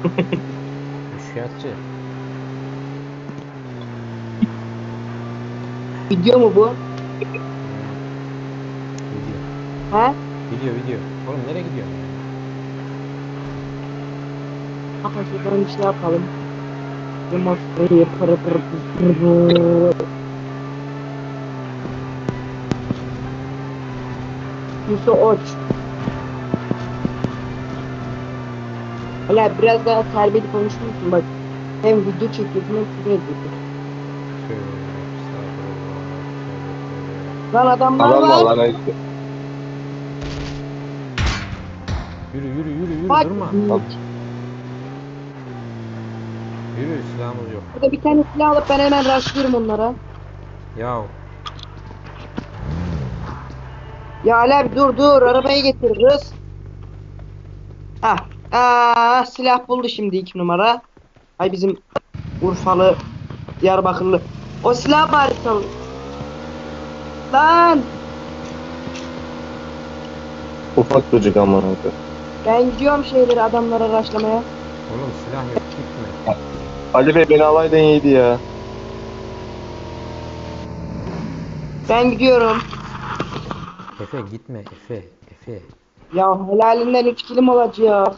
Üçkağıtçı. Video mu bu? Video. He? Video video. Oğlum nereye gidiyorsun? Kanka şuradan bir şey yapalım. Pırı pırı pırı pırı. Yusuf Oç. Hala biraz daha terbiyeli konuşur musun bak. Hem video çekiyorsun hem küfür ediyorsun. Lan adamlar Adam var. var. Yürü yürü yürü yürü Bak. durma. Yürü silahımız yok. Burada bir tane silah alıp ben hemen rushlıyorum onlara. Ya Ya Ali abi dur dur arabayı getir kız. Ah, aa, silah buldu şimdi iki numara. Ay bizim Urfalı Diyarbakırlı. O silah bari sal. Lan Ufak çocuk abi. ben gidiyorum şeyleri adamlara araçlamaya. oğlum silah yok gitme. Ali Bey beni alaydın iyiydi ya. Ben gidiyorum. Efe gitme Efe Efe. Ya helalinden 3 kilim olacak.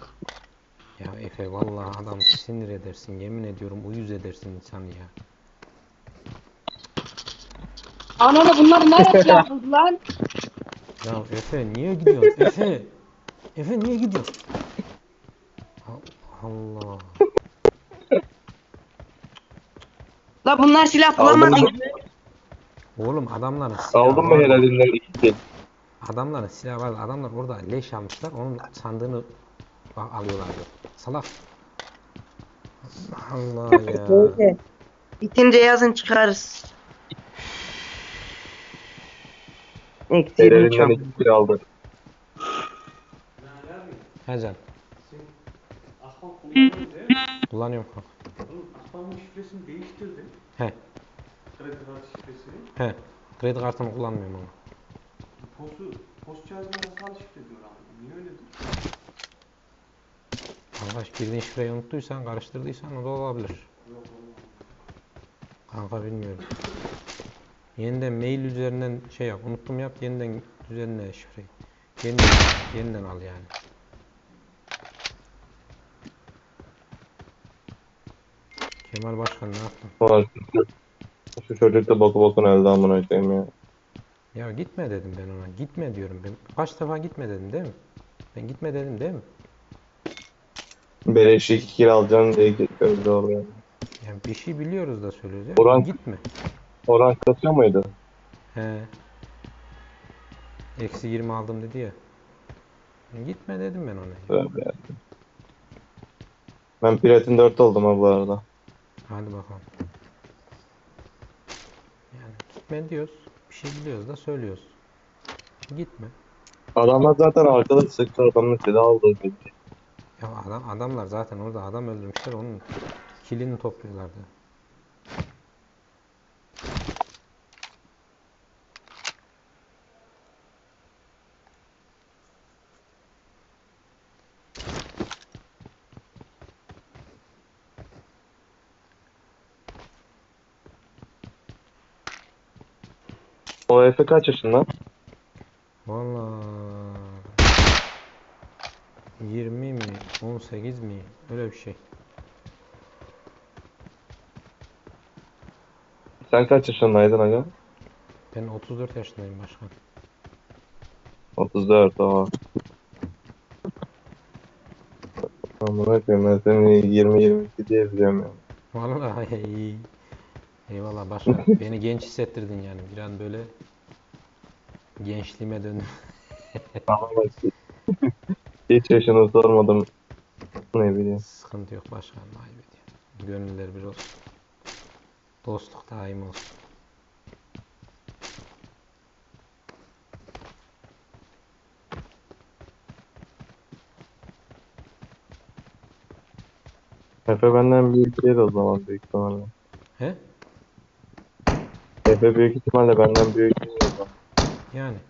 Ya Efe vallahi adam sinir edersin yemin ediyorum uyuz edersin insanı ya. Ananı bunlar nerede silah buldu lan? Ya Efe niye gidiyorsun Efe? Efe niye gidiyorsun? Allah Allah. La bunlar silah bulamadı. Oğlum adamların silahı Aldın mı var. helalinden iki kill? Adamların silahı var. Adamlar orada leş almışlar. Onun sandığını a- alıyorlar. diyor. Salak. Allah ya. Neyse. Bitince yazın çıkarız. Eksiğini Helalinden çok. iki kill aldı. Kullanıyoruz ya. Kullanıyorum kanka. Oğlum şifresini değiştirdim. He. Kredi kartı şifresini. He. Kredi kartını kullanmıyorum ama. Postu, post cihazına nasıl şifre diyor abi. Niye öyledir? Arkadaş girdiğin şifreyi unuttuysan, karıştırdıysan o da olabilir. Kanka bilmiyorum. Yeniden mail üzerinden şey yap. Unuttum yap. Yeniden düzenle şifreyi. Yeniden, yeniden al yani. Kemal Başkan ne yaptın? Ulan şu, şu çocuk da boku bokun elde amına koyayım ya. Ya gitme dedim ben ona. Gitme diyorum ben. Kaç defa gitme dedim değil mi? Ben gitme dedim değil mi? Beleş iki kill alacaksın diye öldü oraya. Yani bir şey biliyoruz da söylüyoruz ya. Orhan- Gitme. Oran kasıyor muydu? He. Eksi 20 aldım dedi ya. Gitme dedim ben ona. Tövbe ya. Ben Platin 4 oldum ha bu arada. Hadi bakalım. Yani gitme diyoruz. Bir şey biliyoruz da söylüyoruz. Gitme. Adamlar zaten arkada sıktı adamın silah aldı. Ya adam adamlar zaten orada adam öldürmüşler onun kilini topluyorlardı. O Efe kaç yaşında? Vallahi 20 mi 18 mi öyle bir şey. Sen kaç yaşındaydın aga? Ben 34 yaşındayım başkan. 34 o. Amına koyayım ben seni 20-22 diye biliyorum ya. Vallahi iyi. Eyvallah başkan. Beni genç hissettirdin yani. Bir an böyle gençliğime döndüm. Hiç yaşını sormadım. Ne bileyim. Sıkıntı yok başkanım. Ayıp ediyor. Gönüller bir olsun. Dostluk daim olsun. Efe benden büyük değil o zaman büyük ihtimalle. He? Efe büyük ihtimalle benden büyük değil o zaman. Yani.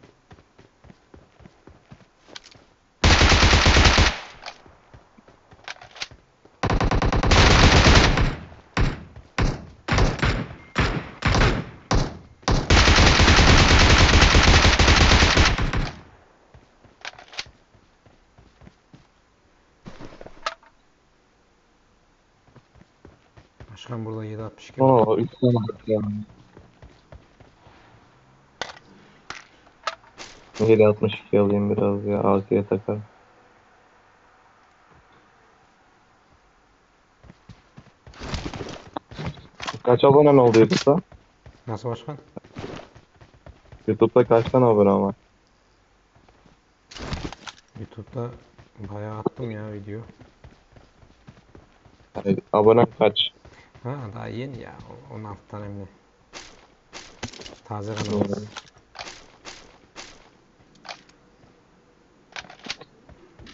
Başkan burada 762 var. Oo 3 tane bakıyorum. 762 alayım biraz ya. AK'ye takar. Kaç abonen oldu YouTube'da? Nasıl başkan? YouTube'da kaç tane abone var? YouTube'da bayağı attım ya video. Yani abonen kaç? Ha daha yeni ya. o- 16 tane mi? ne? Taze kanal.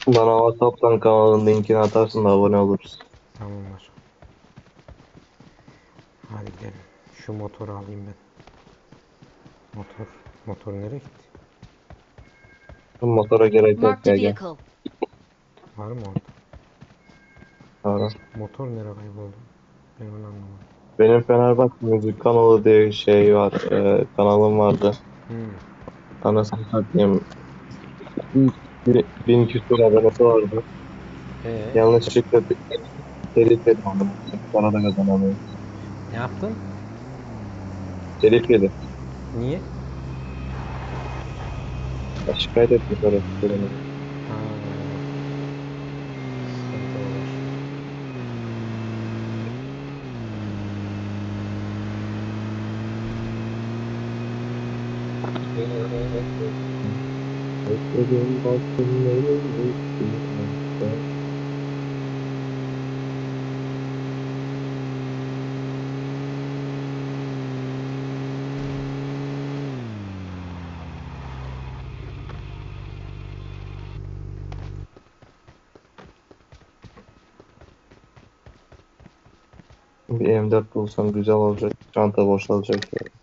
Bana WhatsApp'tan kanalın linkini atarsın da abone oluruz. Tamam başkan. Hadi gidelim. Şu motoru alayım ben. Motor. Motor nereye gitti? Bu motora gerek yok Marked a ya gel. vehicle. Var mı orada? Ara. Motor nereye kayboldu? Ben onu anlamadım. Benim Fenerbahçe müzik kanalı diye şey var. Ee, kanalım vardı. Hmm. Anasını satayım. Bir, bin küsur abonesi vardı. Ee, Yanlışlıkla bir telif yedim onu. Para da kazanamıyorum. ne yaptın? Telif yedim. Niye? Ya Şikayet etmiş orası. Bekledim baktım neyin üstüne. Bir M4 bulsam güzel olacak. Çanta boşalacak ya.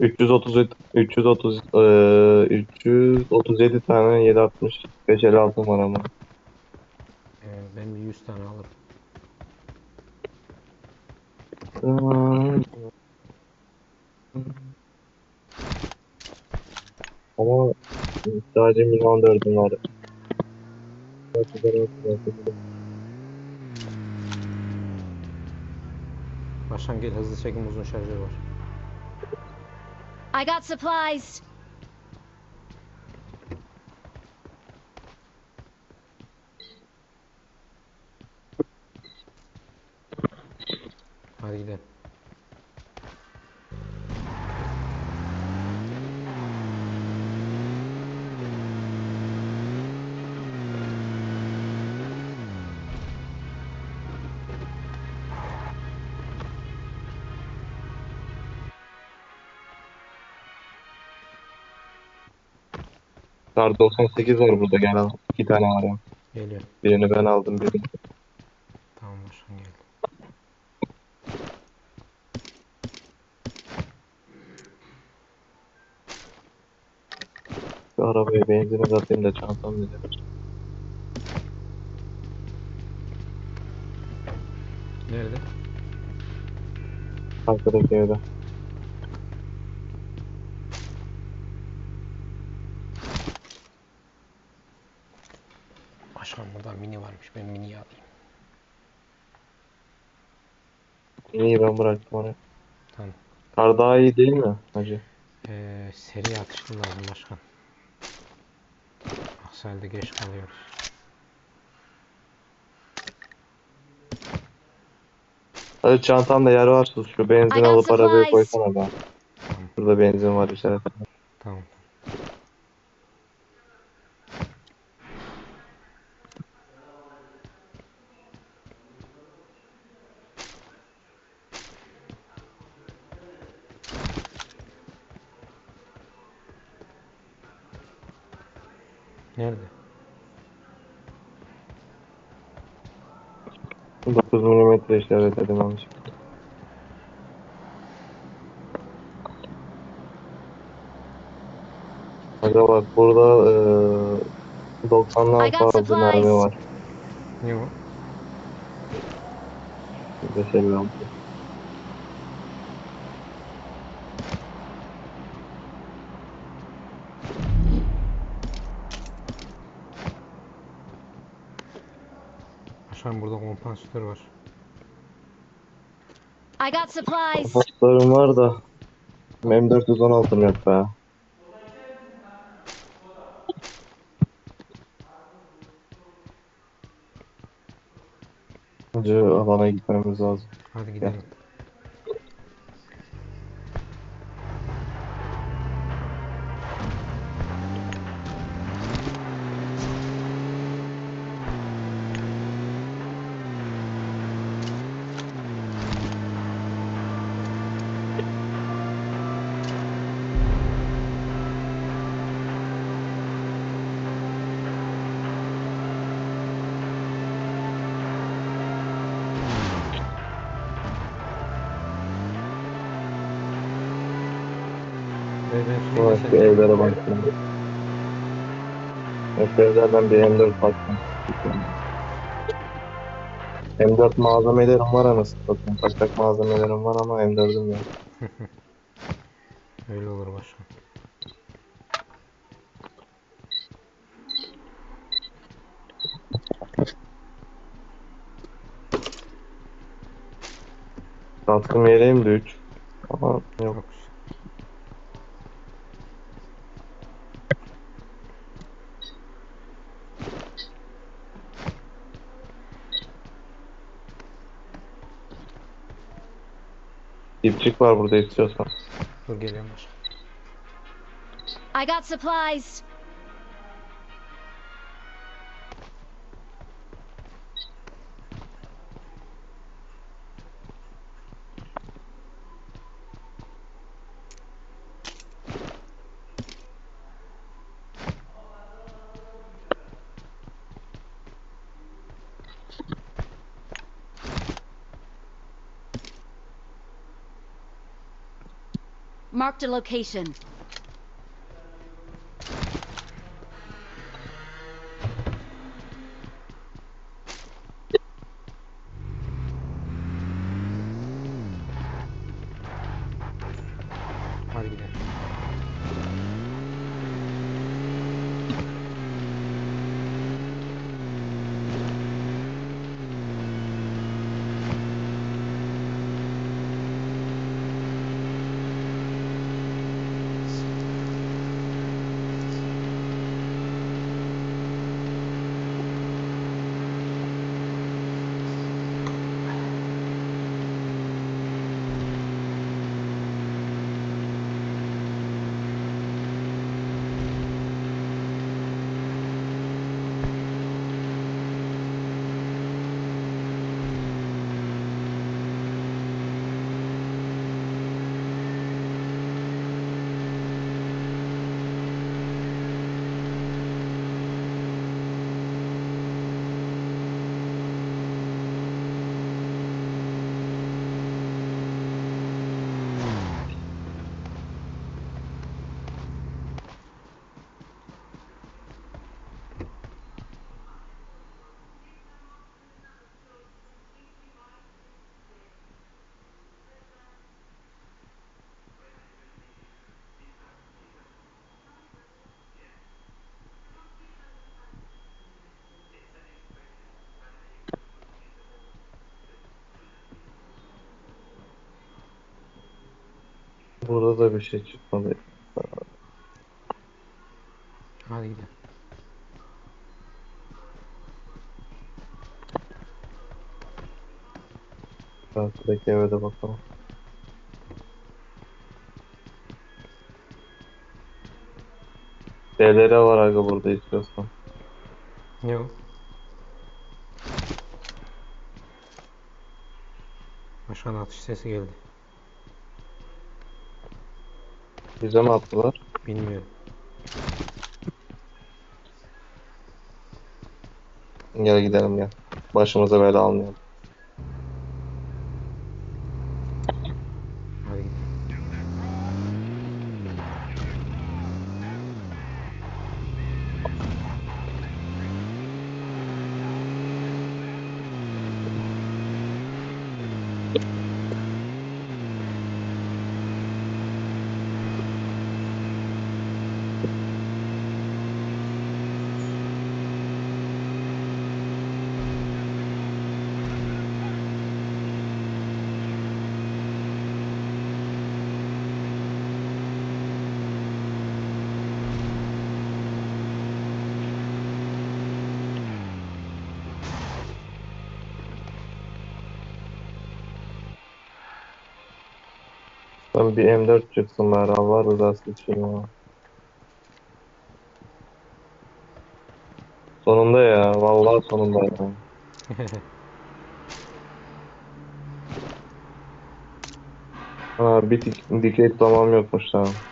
...330, 330, eee 337 tane 760 556 var ama. Ee, ben bir 100 tane alırım. Ama sadece milyon dördüm var. Başkan gel hızlı çekim uzun şarjör var. I got supplies. Hadi gidelim. Kar 98 var burada gel al. İki tane var ya. Geliyor. Birini ben aldım birini. Tamam başkan geldi. Şu arabaya benzin atayım da çantam bize. Nerede? Arkadaki evde. Başkan burada mini varmış. Ben miniyi alayım. İyi ben bıraktım oraya. Tamam. Kar daha iyi değil mi hacı? Ee, seri atışlı lazım başkan. Aksi halde geç kalıyoruz. Hadi çantamda yer varsa şu benzin alıp arabaya koysana ben. Şurada benzin var işaret. Tamam. Nerede? 9 mm işaret edin yanlış. Aga bak burada eee 90'dan I got fazla mermi var. Ne o? 556. Aşağı burada kompansatör var. I got supplies. Paslarım var da M416'm yok be. Önce alana gitmemiz lazım. Hadi gidelim. Ve sen- evlere baktım. Eski evlerden bir M4 baktım. M4 malzemelerim var anasını satayım. Kaçak malzemelerim var ama M4'üm yok. Öyle olur başkan. Katkım yeleğim de 3. Ama yok. Çok güzel. Dipçik var burada istiyorsan. Dur geliyorum başkan. I got supplies. Marked a location. Burada da bir şey çıkmadı. Hadi gidelim. Karşıdaki eve de bakalım. DLR var aga burada istiyorsan. Yok. Başkan atış sesi geldi. Bize mi attılar? Bilmiyorum. Gel gidelim gel. Başımıza bela almayalım. Ben bir M4 çıksın bari Allah rızası için ya. Sonunda ya. Vallahi sonunda ya. Ha bir dik dikey tamam yokmuş tamam.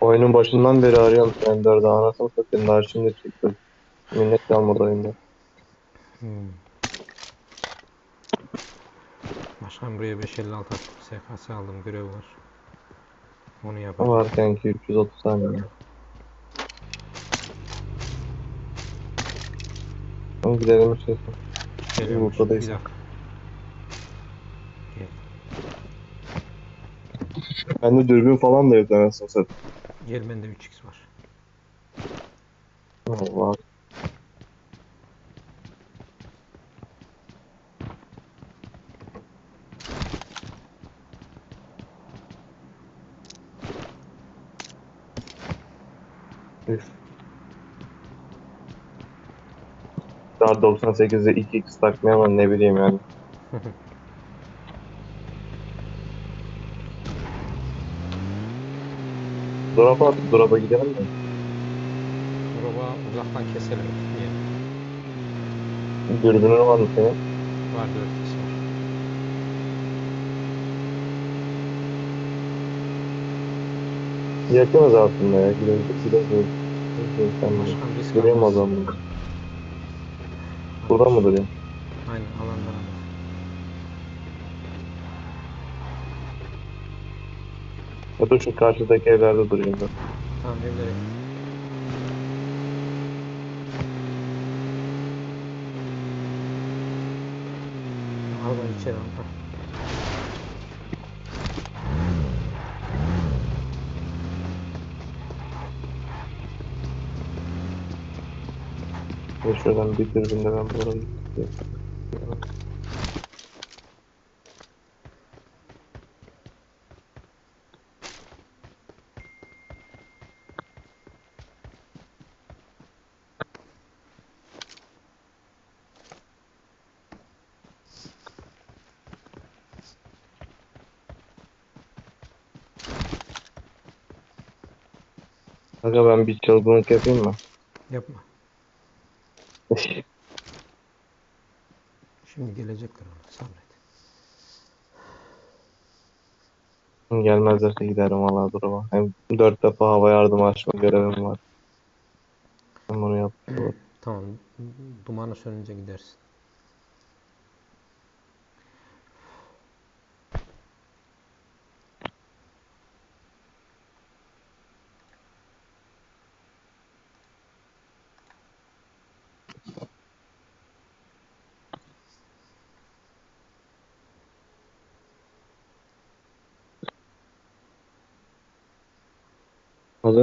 Oyunun başından beri arıyorum M4'ü anasını satayım daha şimdi çıktı. Minnet kalmadı oyunda. Hmm. Başkan buraya 556 SKS aldım görev var. Onu yapalım. Varken ki 330 saniye. Tamam gidelim. Geliyormuş. Bir buradayız. dakika. Gel. Bende dürbün falan da yok anasını satayım. Gel bende 3x var. Allah. Daha 98'de 2x takmayamam ne bileyim yani. Drop'a at, drop'a gidelim mi? Roba uzaktan keselim. Gel. Dürbünün var mı senin? Var 4x var. Yakınız aslında ya. Gidelim, gidelim. Gidelim sen. Başkan risk Gireyim o almasın. zaman. Burada mı durayım? Aynen alanlara bak. Ya da şu karşıdaki evlerde durayım ben. Tamam evlere. Arabayı içeri. Ya şuradan bir dürbün de ben buraya gideyim. Aga ben bir çılgınlık yapayım mı? Yapma. Şimdi gelecekler ona sabret. Gelmezlerse giderim valla duruma. Hem dört defa hava yardım açma görevim var. Ben bunu yaptım. Tamam. Dumanı sönünce gidersin.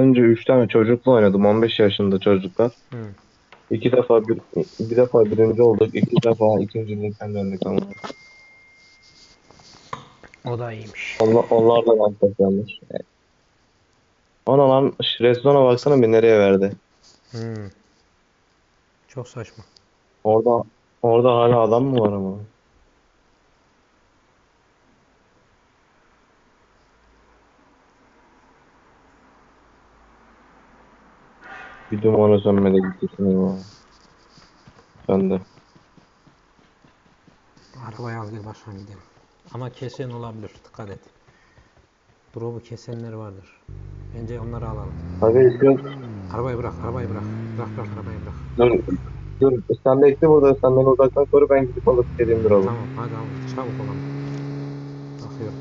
Önce 3 tane çocukla oynadım. 15 yaşında çocuklar. Hı. İki defa bir, bir defa birinci olduk. iki defa ikincilikten döndük ama. O da iyiymiş. Onlar, onlar da rank kazanmış. Ana lan Redstone'a baksana bir nereye verdi. Hmm. Çok saçma. Orada orada hala adam mı var ama? Bir dumanı sönmede gittin ya. Söndü. Arabayı al gel başkan gidelim. Ama kesen olabilir. Dikkat et. Drop'u kesenler vardır. Bence onları alalım. Hadi dur, Arabayı bırak, arabayı bırak. Bırak bırak arabayı bırak. dur, dur. Sen bekle burada. Sen beni uzaktan koru ben gidip alıp geleyim dur oğlum. Tamam hadi al. Çabuk olalım. Bakıyorum.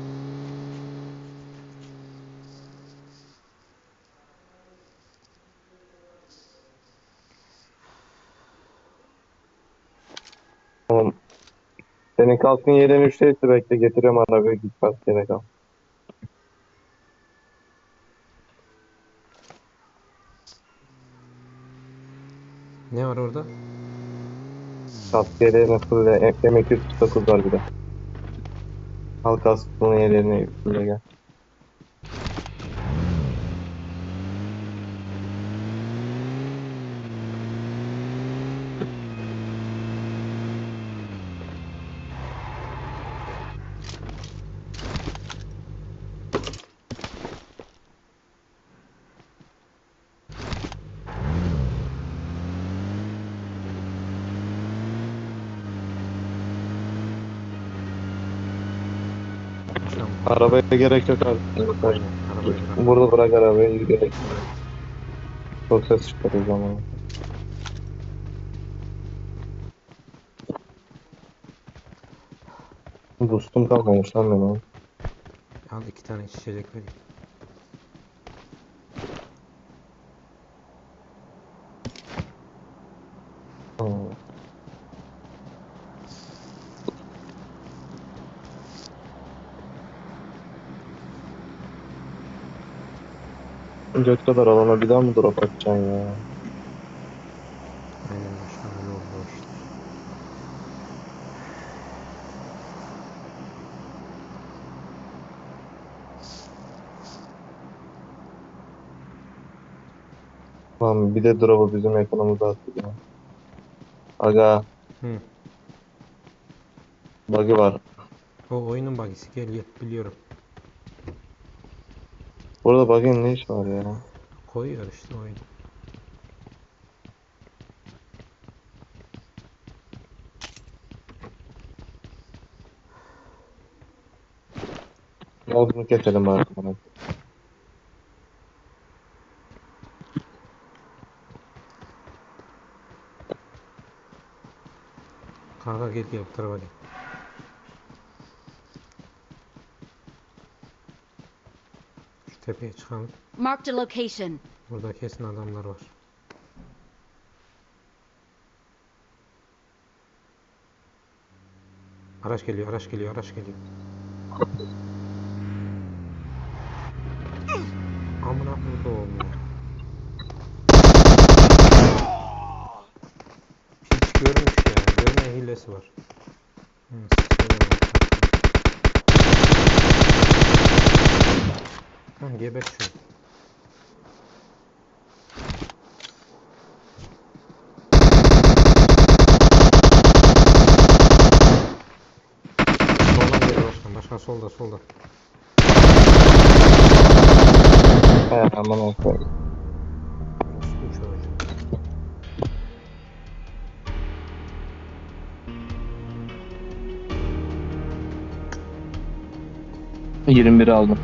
Tamam. Senin kalkın yerin üçteyse bekle getiriyorum arabayı git kalk yere kal. Ne var orada? Kalk yerine fulle M249 var bir de. Al kaskını yerine fulle gel. Arabaya gerek yok abi. Arabayı bırak. Burada bırak arabayı yürüyerek. Çok ses çıkarıyor zaman. Boostum kalmamış lan benim. Al iki tane içecek vereyim. Hmm. Göt kadar alana bir daha mı drop atacaksın ya? Aynen başkan öyle oldu işte. Lan bir de drop'u bizim yakınımıza attı ya. Aga. Hı. Buggy var. O oyunun bagisi gel gel biliyorum. Burada buggy'nin ne iş var ya? Koyuyor işte oyun. Gel bunu keselim arkadan. Kanka gel gel bu tarafa gel. Tepeye çıkalım. Marked a location. Burada kesin adamlar var. Araç geliyor, araç geliyor, araç geliyor. Amına koyduğum ya. Hiç görmüş ya. Görme hilesi var. Hı, Tamam gebert şunu. Soldan geliyor başkan. Başkan solda solda. He aman olsun. Orospu çocuğu. aldım.